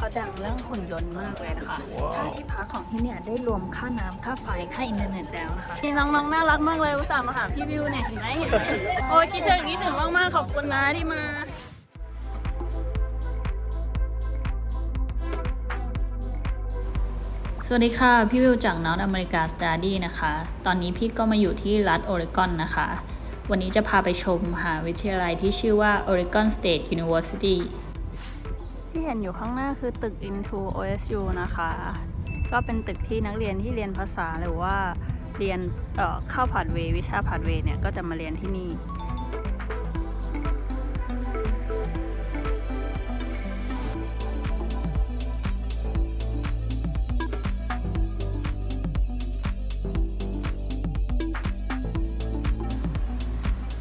เขาดังเรื่องหุ่นยนต์มากเลยนะคะ ค่าที่พักของที่เนี่ยได้รวมค่าน้ำค่าไฟค่าอินเทอร์เน็ตแล้วนะคะนี่น้องๆน่ารักมากเลยอุตส่าห์มาหาพี่วิวเนี่ยเห็นไหมเห็นไหมโอ้ยคิดถึงคิดถึงมากๆขอบคุณนะที่มาสวัสดีค่ะ พี่วิวจาก North America Study นะคะ ตอนนี้พี่ก็มาอยู่ที่รัฐโอเรกอนนะคะ วันนี้จะพาไปชมมหาวิทยาลัยที่ชื่อว่า Oregon State University ที่เห็นอยู่ข้างหน้าคือตึก Into OSU นะคะ ก็เป็นตึกที่นักเรียนที่เรียนภาษาหรือว่าเรียนเข้าผ่านเววิชาผ่านเวเนี่ยก็จะมาเรียนที่นี่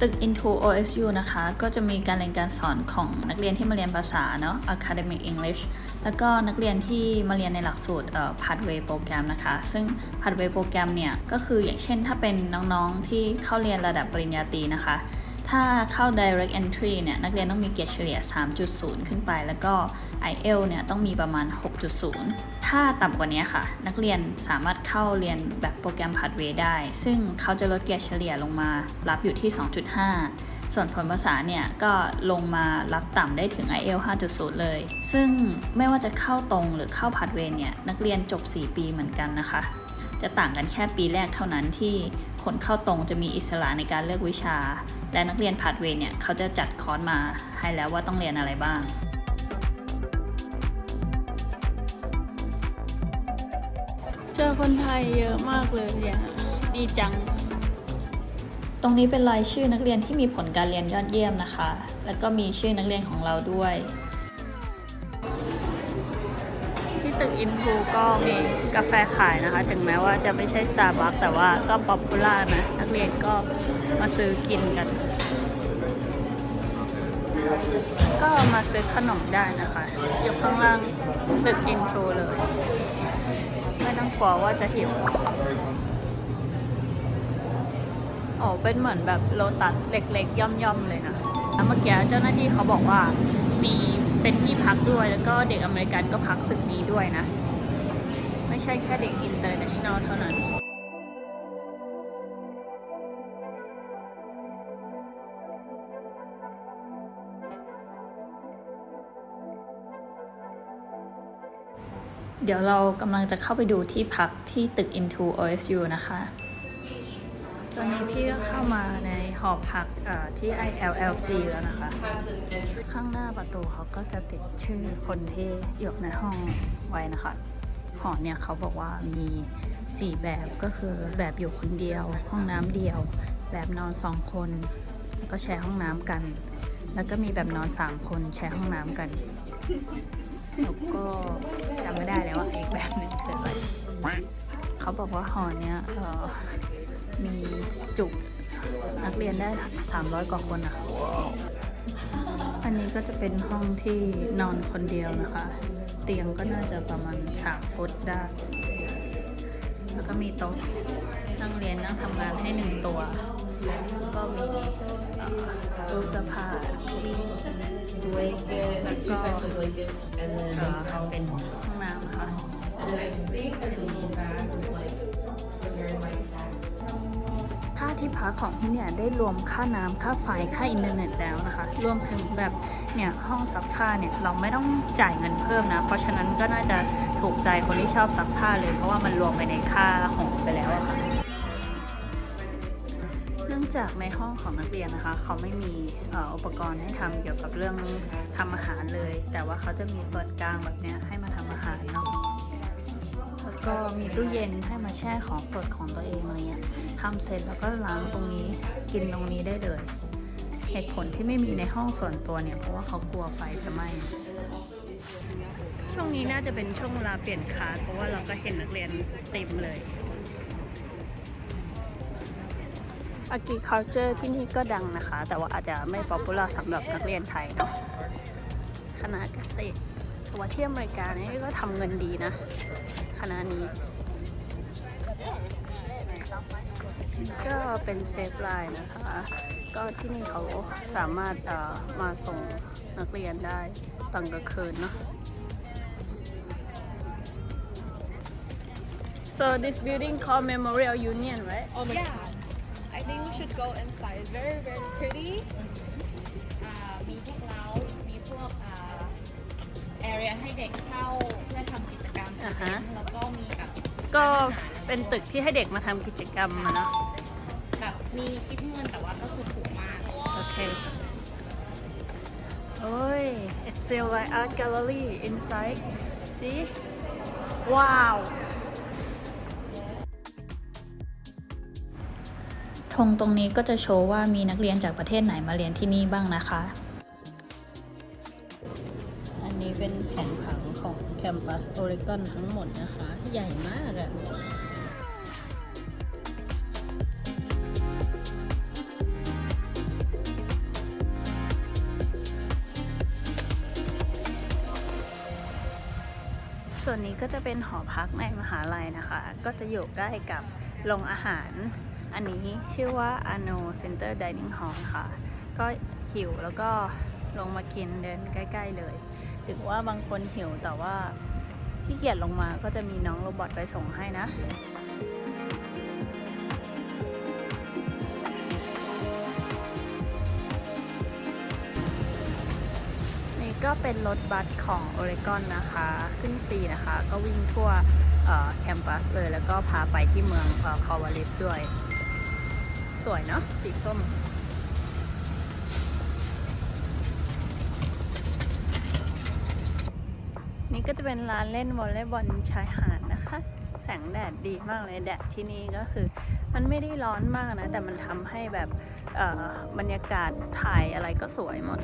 ตึก Into OSU นะคะ ก็จะมีการเรียนการสอนของนักเรียนที่มาเรียนภาษาเนาะ Academic English แล้วก็นักเรียนที่มาเรียนในหลักสูตรเอ่อ Pathway โปรแกรมนะคะ ซึ่ง Pathway โปรแกรมเนี่ย ก็คืออย่างเช่นถ้าเป็นน้องๆที่เข้าเรียนระดับปริญญาตรีนะคะ ถ้าเข้า direct entry เนี่ยนักเรียนต้องมีเกรดเฉลี่ย 3.0 ขึ้นไป แล้วก็ IEL เนี่ยต้องมีประมาณ 6.0 ถ้าต่ำกว่านี้ค่ะ นักเรียนสามารถเข้าเรียนแบบโปรแกรม Pathway ได้ ซึ่งเขาจะลดเกรดเฉลี่ยลงมา รับอยู่ที่ 2.5 ส่วนผลภาษาเนี่ยก็ลงมารับต่ำได้ถึง IEL 5.0 เลย ซึ่งไม่ว่าจะเข้าตรงหรือเข้า Pathway เนี่ยนักเรียนจบ 4 ปีเหมือนกันนะคะจะต่างกันแค่ปีแรกเท่านั้นที่ คนเข้าตรงจะมีอิสระในการเลือกวิชา และนักเรียนผัดเวรเนี่ยเขาจะจัดคอร์สมาให้แล้วว่าต้องเรียนอะไรบ้างเจอคนไทยเยอะมากเลยเนี่ยดีจัง ตรงนี้เป็นรายชื่อนักเรียนที่มีผลการเรียนยอดเยี่ยมนะคะ แล้วก็มีชื่อนักเรียนของเราด้วย ตึกอินฟูก็มีกาแฟขายนะคะ ถึงแม้ว่าจะไม่ใช่ Starbucks แต่ว่าก็ป๊อปปูล่านะ นักเรียนก็มาซื้อกินกัน ก็มาซื้อขนมได้นะคะ อยู่ข้างล่างตึกอินฟูเลย ไม่ต้องกลัวว่าจะหิวโอ้เป็นเหมือนแบบโลตัสเล็กๆ ย่อมๆเลยนะแล้วเมื่อกี้เจ้าหน้าที่เขาบอกว่า มีเป็นที่พักด้วยแล้วก็เด็กอเมริกันก็พักตึกนี้ด้วยนะ ไม่ใช่แค่เด็กอินเตอร์เนชั่นแนลเท่านั้นเดี๋ยวเรากำลังจะเข้าไปดูที่พักที่ตึก Into OSU นะคะ ตอนนี้พี่ก็เข้ามาใน อพักเอ่อที่ ILLC แล้วนะคะ ข้างหน้าประตูเขาก็จะติดชื่อคนที่อยู่ในห้องไว้นะคะ หอเนี่ยเขาบอกว่ามี 4 แบบก็คือแบบอยู่คนเดียว ห้องน้ำเดียว แบบนอน 2 คน แล้วก็แชร์ห้องน้ำกัน แล้วก็มีแบบนอน 3 คนแชร์ห้องน้ำกันแล้วก็จำไม่ได้แล้วว่าอีกแบบหนึ่งคืออะไรเขาบอกว่าหอเนี้ยมีจุ นักเรียนได้ 300 กว่าคนนะคะอันนี้ก็จะเป็นห้องที่นอนคนเดียวนะคะ เตียงก็น่าจะประมาณ 3 ฟุตได้ แล้วก็มีโต๊ะนั่งเรียนนั่งทำงานให้หนึ่งตัว แล้วก็มีเอ่อตู้เสื้อผ้าด้วยแล้วก็เอ่อเป็นห้องน้ำค่ะ พักของที่เนี่ยได้รวมค่าน้ำค่าไฟค่าอินเทอร์เน็ตแล้วนะคะ รวมถึงแบบเนี่ยห้องซักผ้าเนี่ยเราไม่ต้องจ่ายเงินเพิ่มนะ เพราะฉะนั้นก็น่าจะถูกใจคนที่ชอบซักผ้าเลย เพราะว่ามันรวมไปในค่าหองไปแล้วอะค่ะเนื่องจากในห้องของนักเรียนนะคะ เขาไม่มีอ,อุปกรณ์ให้ทำเกี่ยวกับเรื่องทำอาหารเลย แต่ว่าเขาจะมีเปิดกลางแบบเนี้ยให้มาทำอาหารเนาะ ก็มีตู้เย็นให้มาแช่ของสดของตัวเองอะไรเงี้ยทำเสร็จแล้วก็ล้างตรงนี้กินตรงนี้ได้เลย เหตุผลที่ไม่มีในห้องส่วนตัวเนี่ย เพราะว่าเขากลัวไฟจะไหม้ช่วงนี้น่าจะเป็นช่วงเวลาเปลี่ยนคลาสเพราะว่าเราก็เห็นนักเรียนเต็มเลย agriculture ที่นี่ก็ดังนะคะ แต่ว่าอาจจะไม่ popular สำหรับนักเรียนไทยเนาะคณะเกษตรแต่ว่าที่อเมริกาเนี่ยก็ทำเงินดีนะ ณะนี้ ก็เป็นเซฟไลน์นะคะ ก็ที่นี่เขาสามารถมาส่งนักเรียนได้ตอนกลางคืนเนาะ So this building called Memorial Union, right? Oh my yeah. God. I think we should go inside. Very, very pretty. มีพวกเรามีพวก area ให้เด็กเช่าเพื่อทำกิจ อ่าฮะแล้วก็มีแบบก็เป็นตึกที่ให้เด็กมาทำกิจกรรมอะเนาะแบบมีคิดเงินแต่ว่าก็คือถูกมากโอเค โอ้ย it's feel like art gallery inside see wow ธงตรงนี้ก็จะโชว์ว่ามีนักเรียนจากประเทศไหนมาเรียนที่นี่บ้างนะคะ ปัสโอเรกอนทั้งหมดนะคะ ใหญ่มากอะส่วนนี้ก็จะเป็นหอพักในมหาลัยนะคะ ก็จะอยู่ใกล้กับโรงอาหาร อันนี้ชื่อว่า Ano Center Dining Hall ค่ะ ก็หิวแล้วก็ลงมากินเดินใกล้ ๆ เลยถึงว่าบางคนหิวแต่ว่า ขี้เกียจลงมาก็จะมีน้องโรบอทไปส่งให้นะนี่ก็เป็นรถบัสของโอเรกอนนะคะ ขึ้นฟรีนะคะ ก็วิ่งทั่วแคมปัสเลย แล้วก็พาไปที่เมืองคอวาลิสด้วย สวยเนาะสีส้ม นี่ ก็จะเป็นร้านเล่นวอลเลย์บอลชายหาดนะคะ แสงแดดดีมากเลยแดดที่นี่ก็คือ มันไม่ได้ร้อนมากนะ แต่มันทำให้แบบบรรยากาศถ่ายอะไรก็สวยหมด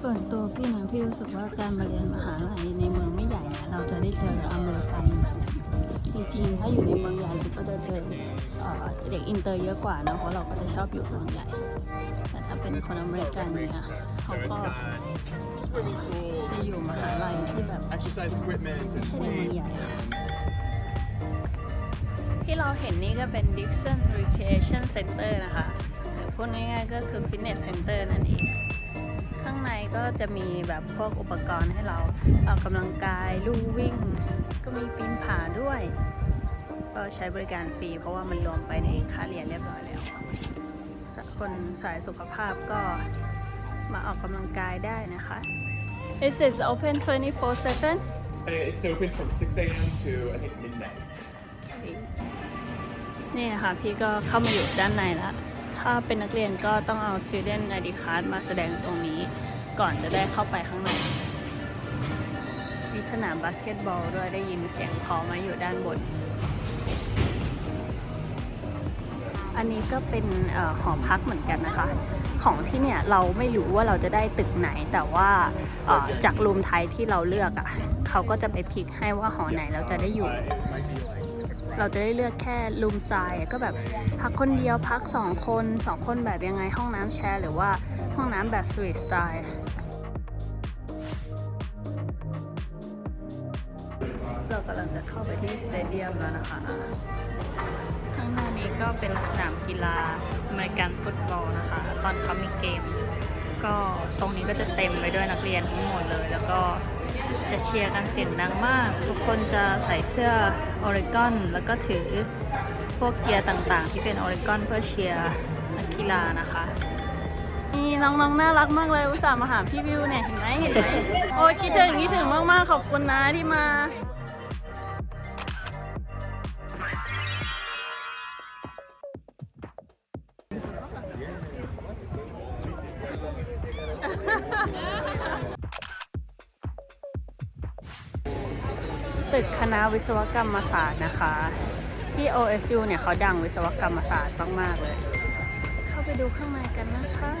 ส่วนตัวพี่นะพี่รู้สึกว่าการมาเรียนมหาลัยในเมืองไม่ใหญ่เนี่ยเราจะได้เจออเมริกัน ริงๆ ถ้าอยู่ในเมืองใหญ่ก็จะเจอเอเด็กอินเตอร์เยอะกว่าเนะเพราะเราก็จะชอบอยู่เมืองใหญ่ แต่ถ้าเป็นคนอเมริกันเนี่ยเขาก็จะอยู่มหาลัยที่แบบ exercise equipment, and Hey, weights. yeah. And ที่เราเห็นนี่ก็เป็น Dixon Recreation Center นะคะพูดง่ายๆก็คือ Fitness Center นั่นเอง ข้างในก็จะมีแบบพวกอุปกรณ์ให้เราออกกำลังกายลู่วิ่ง ก็มีปีนผาด้วย ก็ใช้บริการฟรีเพราะว่ามันรวมไปในค่าเรียนเรียบร้อยแล้วสำหรับคนสายสุขภาพก็มาออกกำลังกายได้นะคะ Is it open 24/7 uh, it's open from 6 a.m. to I think midnight. นี่นะคะพี่ก็เข้ามาอยู่ด้านในแล้ว ถ้าเป็นนักเรียนก็ต้องเอา student ID card มาแสดงตรงนี้ ก่อนจะได้เข้าไปข้างในมีสนามบาสเกตบอลด้วยได้ยินเสียงพอมาอยู่ด้านบน อันนี้ก็เป็นออหอพักเหมือนกันนะคะ ของที่เนี่ยเราไม่รู้ว่าเราจะได้ตึกไหน แต่ว่าออจากรูมไทยที่เราเลือกอะ่ะเขาก็จะไปพิกให้ว่าหอไหนเราจะได้อยู่ เราจะได้เลือกแค่รูมทรายอะก็แบบพักคนเดียวพักสองคนสองคนแบบยังไงห้องน้ำแชร์หรือว่าห้องน้ำแบบสวีทสไตล์เรากำลังจะเข้าไปที่สเตเดียมแล้วนะคะ ข้างหน้านี้ก็เป็นสนามกีฬาอเมริกันฟุตบอลนะคะ ตอนเขามีเกม ก็ตรงนี้ก็จะเต็มไปด้วยนักเรียนทั้งหมดเลยแล้วก็ จะเชียร์กันเสียงดังมาก ทุกคนจะใส่เสื้อออริกอนแล้วก็ถือพวกเกียร์ต่างๆ ที่เป็นออริกอนเพื่อเชียร์นักกีฬานะคะนี่น้องๆน่ารักมากเลยอุตส่าห์มาหาพี่วิวเนี่ยเห็นไหมเห็นไหมโอ้ยคิดถึงคิดถึงมากๆขอบคุณนะที่มา วิศวกรรมศาสตร์นะคะ ที่ OSU เนี่ยเขาดังวิศวกรรมศาสตร์มาก ๆ เลย เข้าไปดูข้างในกันนะคะ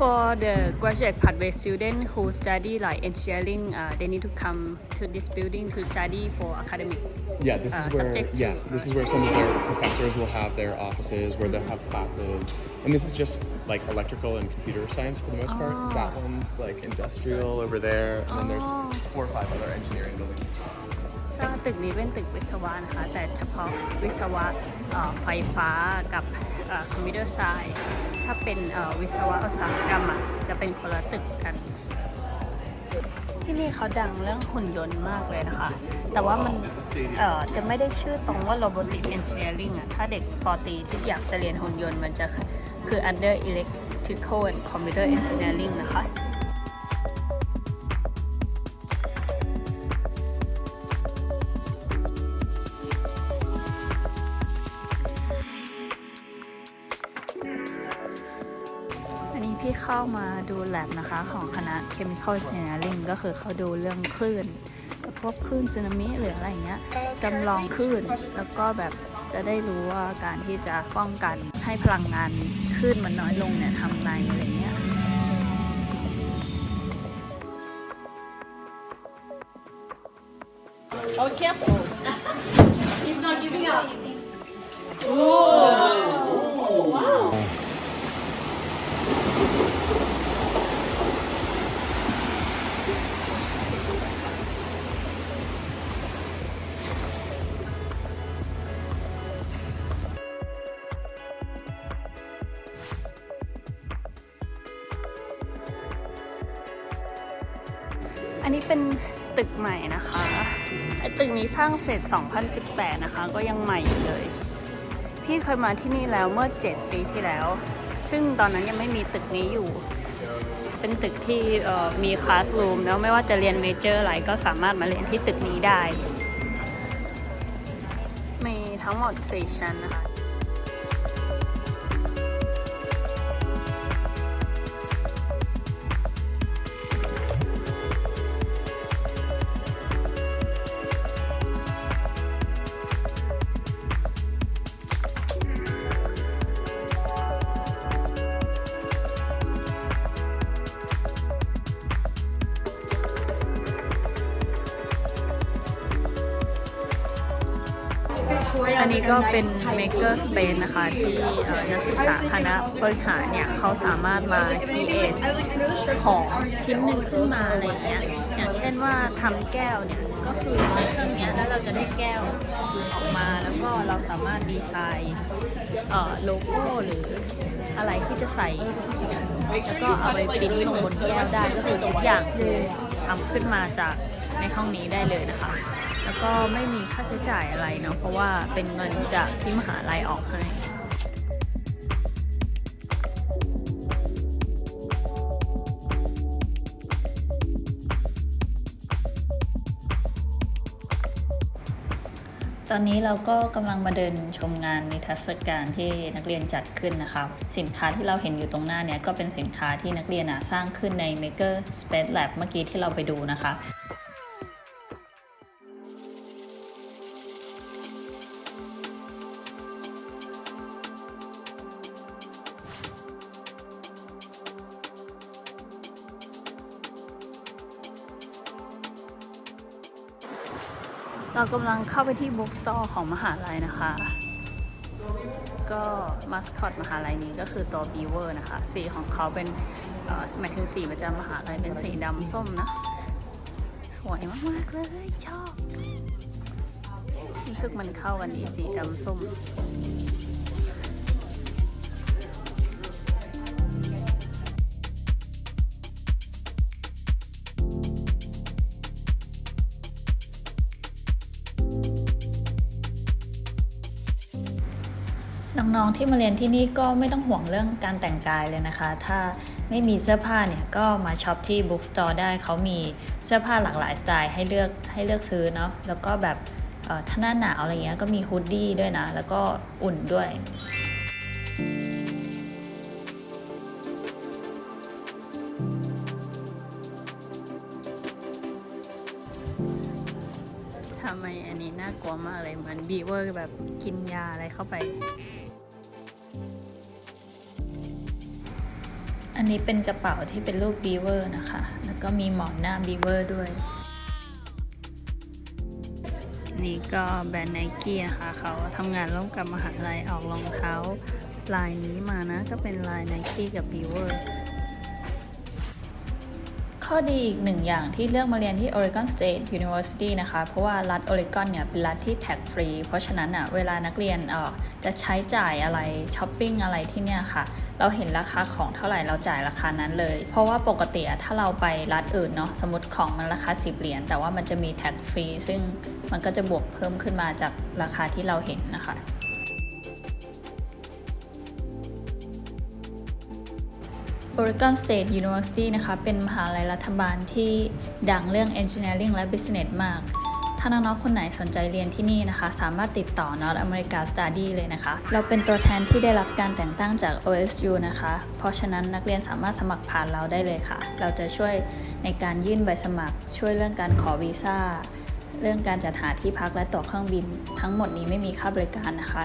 For the graduate pathway student who study like engineering, uh, they need to come to this building to study for academic. yeah, this Uh, is where subject to- yeah, this is where some of their professors will have their offices, where they'll have classes, and this is just like electrical and computer science for the most part. Oh. That one's like industrial over there, and then there's Oh. four or five other engineering buildings. ก็ตึกนี้เป็นตึกวิศวะนะคะ แต่เฉพาะวิศวะเอ่อไฟฟ้ากับคอมพิวเตอร์ไซน์ถ้าเป็นเอ่อวิศวะอุตสาหกรรมอะจะเป็นคนละตึกกัน ที่นี่เขาดังเรื่องหุ่นยนต์มากเลยนะคะ แต่ว่ามันเอ่อจะไม่ได้ชื่อตรงว่า robotic engineering อะ ถ้าเด็กปอตรีที่อยากจะเรียนหุ่นยนต์มันจะ คือ under electrical and computer engineering นะคะอันนี้พี่เข้ามาดูแลบนะคะของคณะ Chemical Engineering ก็คือเขาดูเรื่องคลื่นพวกคลื่นสึนามิหรืออะไรเงี้ยจำลองคลื่นแล้วก็แบบจะได้รู้ว่าการที่จะป้องกันให้พลังงาน คลื่นมันน้อยลงเนี่ยทำไงอะไรเงี้ย Oh, careful. He's not giving up. wow. ตึกนี้สร้างเสร็จ 2018 นะคะ ก็ยังใหม่อยู่เลย พี่เคยมาที่นี่แล้วเมื่อ 7 ปีที่แล้ว ซึ่งตอนนั้นยังไม่มีตึกนี้อยู่ เป็นตึกที่มีคลาสรูมแล้วไม่ว่าจะเรียนเมเจอร์อะไรก็สามารถมาเรียนที่ตึกนี้ได้ มีทั้งหมด 4 ชั้นนะคะ ก็เป็น Maker Space นะคะ ที่นักศึกษาคณะบริหารเนี่ย เขาสามารถมา create ของชิ้นหนึ่งขึ้นมาอะไรอย่างเงี้ยอย่างเช่นว่าทำแก้วเนี่ย ก็คือใช้เครื่องเนี้ยแล้วเราจะได้แก้วออกมาแล้วก็เราสามารถดีไซน์โลโก้หรืออะไรที่จะใส่แล้วก็เอาไปปิ้นลงบนแก้วได้ก็คือทุกอย่างคือทำขึ้นมาจากในห้องนี้ได้เลยนะคะ แล้วก็ไม่มีค่าใช้จ่ายอะไรเนาะเพราะว่าเป็นเงินจากที่มหาลัยออกให้ตอนนี้เราก็กำลังมาเดินชมงานนิทรรศการที่นักเรียนจัดขึ้นนะคะสินค้าที่เราเห็นอยู่ตรงหน้าเนี่ยก็เป็นสินค้าที่นักเรียนสร้างขึ้นใน Maker Space Lab เมื่อกี้ที่เราไปดูนะคะ เรากำลังเข้าไปที่บุ๊กสตอร์ของมหาลัยนะคะ ก็มาสคอตมหาลัยนี้ก็คือตัวบีเวอร์นะคะ สีของเขาเป็นหมายถึงสีประจำมหาลัยเป็นสีดำส้มนะ สวยมาก ๆ เลย ชอบ รู้สึกมันเข้ากันดีสีดำส้ม น้องๆที่มาเรียนที่นี่ก็ไม่ต้องห่วงเรื่องการแต่งกายเลยนะคะ ถ้าไม่มีเสื้อผ้าเนี่ยก็มาช็อปที่ Bookstore ได้เขามีเสื้อผ้าหลากหลายสไตล์ให้เลือกให้เลือกซื้อเนาะแล้วก็แบบถ้าหน้าหนาวอะไรเงี้ยก็มีฮูดดี้ด้วยนะ แล้วก็อุ่นด้วยทำไมอันนี้น่ากลัวมากเลยเหมือนบีเวอร์แบบกินยาอะไรเข้าไป นนี้เป็นกระเป๋าที่เป็นรูปบีเวอร์นะคะ แล้วก็มีหมอนหน้าบีเวอร์ด้วย นี่ก็แบรนด์ไนกี้นะคะเขาทำงานร่วมกับมหาลัยออกรองเท้าลายนี้มานะ ก็เป็นลายไนกี้กับบีเวอร์ ข้อดีอีกหนึ่งอย่างที่เลือกมาเรียนที่ Oregon State University นะคะ เพราะว่ารัฐ Oregon เนี่ยเป็นรัฐที่แท็กฟรี เพราะฉะนั้นอะเวลานักเรียนเอ่อจะใช้จ่ายอะไรช้อปปิ้งอะไรที่เนี่ยค่ะ เราเห็นราคาของเท่าไหร่เราจ่ายราคานั้นเลย เพราะว่าปกติถ้าเราไปรัฐอื่นเนาะสมมติของมันราคา 10 เหรียญแต่ว่ามันจะมีแท็กฟรีซึ่งมันก็จะบวกเพิ่มขึ้นมาจากราคาที่เราเห็นนะคะ Oregon State University นะคะ เป็นมหาลัยรัฐบาลที่ดังเรื่อง Engineering และ Business มาก ถ้าน้องๆคนไหนสนใจเรียนที่นี่นะคะ สามารถติดต่อ North America Study เลยนะคะ เราเป็นตัวแทนที่ได้รับการแต่งตั้งจาก OSU นะคะ เพราะฉะนั้นนักเรียนสามารถสมัครผ่านเราได้เลยค่ะ เราจะช่วยในการยื่นใบสมัคร ช่วยเรื่องการขอวีซ่า เรื่องการจัดหาที่พักและตั๋วเครื่องบิน ทั้งหมดนี้ไม่มีค่าบริการนะคะ